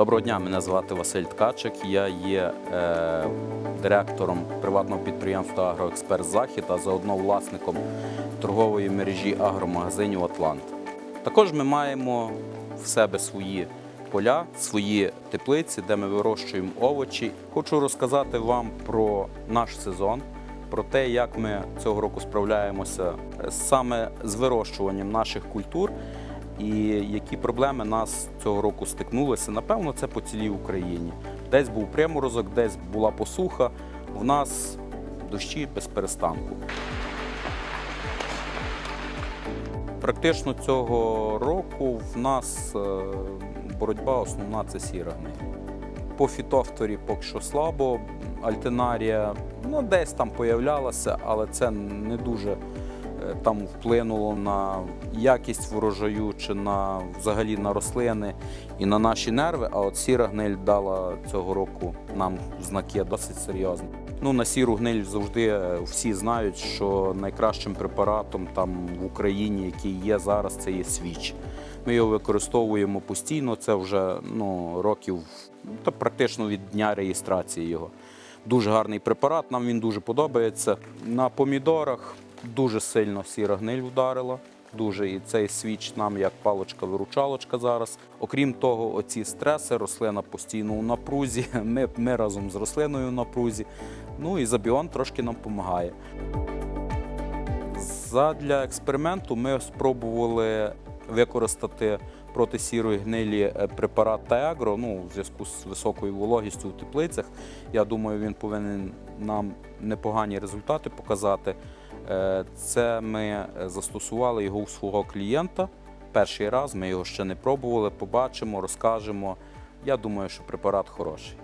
Доброго дня, мене звати Василь Ткачик. Я є е, директором приватного підприємства Агроексперт Захід, а заодно власником торгової мережі агромагазинів Атлант. Також ми маємо в себе свої поля, свої теплиці, де ми вирощуємо овочі. Хочу розказати вам про наш сезон, про те, як ми цього року справляємося саме з вирощуванням наших культур і які проблеми нас цього року стикнулися. Напевно, це по цілій Україні. Десь був приморозок, десь була посуха. В нас дощі без перестанку. Практично цього року в нас е, боротьба основна це сіра гниль. По фітофторі поки що слабо, альтинарія ну, десь там появлялася, але це не дуже там вплинуло на якість врожаю чи на взагалі на рослини і на наші нерви. А от сіра гниль дала цього року нам знаки досить серйозні. Ну, на сіру гниль завжди е, всі знають, що найкращим препаратом там в Україні, який є зараз, це є свіч. Ми його використовуємо постійно. Це вже ну, років та практично від дня реєстрації його. Дуже гарний препарат, нам він дуже подобається. На помідорах дуже сильно сіра гниль вдарила. Дуже і цей свіч нам як палочка-виручалочка зараз. Окрім того, оці стреси, рослина постійно у напрузі. Ми, ми разом з рослиною в напрузі. Ну і забіон трошки нам допомагає. Задля експерименту ми спробували використати проти сірої гнилі е, препарат Теагро, ну, в зв'язку з високою вологістю у теплицях. Я думаю, він повинен нам непогані результати показати. Е, Це ми е, застосували його у свого клієнта. Перший раз ми його ще не пробували, побачимо, розкажемо. Я думаю, що препарат хороший.